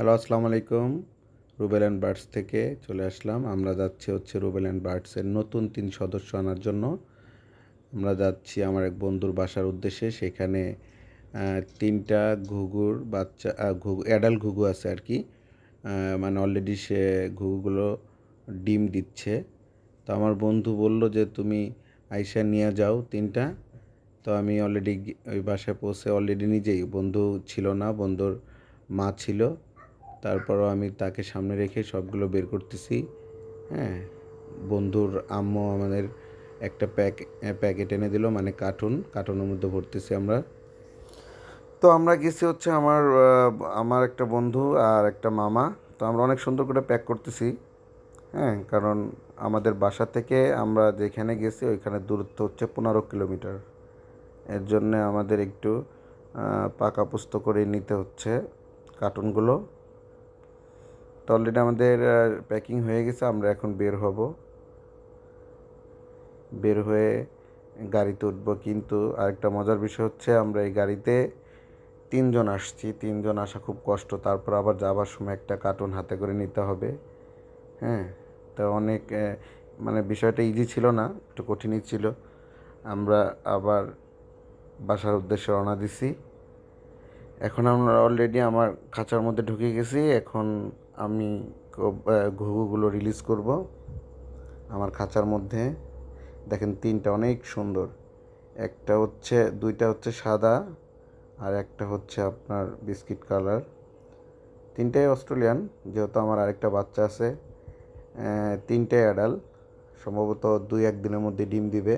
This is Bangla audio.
হ্যালো, আসসালামু আলাইকুম। রুবেল অ্যান্ড বার্ডস থেকে চলে আসলাম। আমরা যাচ্ছি হচ্ছে রুবেল অ্যান্ড বার্ডসের নতুন তিন সদস্য আনার জন্য। আমরা যাচ্ছি আমার এক বন্ধুর বাসার উদ্দেশ্যে। সেখানে তিনটা ঘুঘুর বাচ্চা ঘুঘু, অ্যাডাল্ট ঘুঘু আছে আর কি। মানে অলরেডি সে ঘুঘুগুলো ডিম দিচ্ছে। তো আমার বন্ধু বলল যে, তুমি আইসা নিয়ে যাও তিনটা। তো আমি অলরেডি ওই বাসায় পৌঁছে অলরেডি নিজেই, বন্ধু ছিল না, বন্ধুর মা ছিল। তারপরও আমি তাকে সামনে রেখে সবগুলো বের করতেছি হ্যাঁ। বন্ধুর আম্মু আমাদের একটা প্যাক প্যাকেট এনে দিল মানে কার্টুন কার্টুনের মধ্যে ভরতেছি আমরা। তো আমরা গেছি হচ্ছে আমার আমার একটা বন্ধু আর একটা মামা। তো আমরা অনেক সুন্দর করে প্যাক করতেছি হ্যাঁ। কারণ আমাদের বাসা থেকে আমরা যেখানে গেছি ওইখানে দূরত্ব হচ্ছে পনেরো কিলোমিটার। এর জন্যে আমাদের একটু আহ, পাকাপুস্ত করে নিতে হচ্ছে কার্টুনগুলো। তো অলরেডি আমাদের প্যাকিং হয়ে গেছে, আমরা এখন বের হব। বের হয়ে গাড়িতে উঠবো, কিন্তু আরেকটা মজার বিষয় হচ্ছে আমরা এই গাড়িতে তিনজন আসছি। তিনজন আসা খুব কষ্ট, তারপর আবার যাবার সময় একটা কার্টুন হাতে করে নিতে হবে। হ্যাঁ তো অনেক মানে বিষয়টা ইজি ছিল না, একটু কঠিনই ছিল। আমরা আবার বাসার উদ্দেশ্যে রওনা দিছি। এখন আমরা অলরেডি আমার খাঁচার মধ্যে ঢুকে গেছি, এখন আমি ঘুঘুগুলো রিলিজ করব আমার খাঁচার মধ্যে। দেখেন তিনটা অনেক সুন্দর। একটা হচ্ছে দুইটা হচ্ছে সাদা আর একটা হচ্ছে আপনার বিস্কিট কালার। তিনটাই অস্ট্রেলিয়ান যেহেতু আমার আরেকটা বাচ্চা আছে আহ, তিনটাই অ্যাডাল সম্ভবত দুই এক দিনের মধ্যে ডিম দিবে।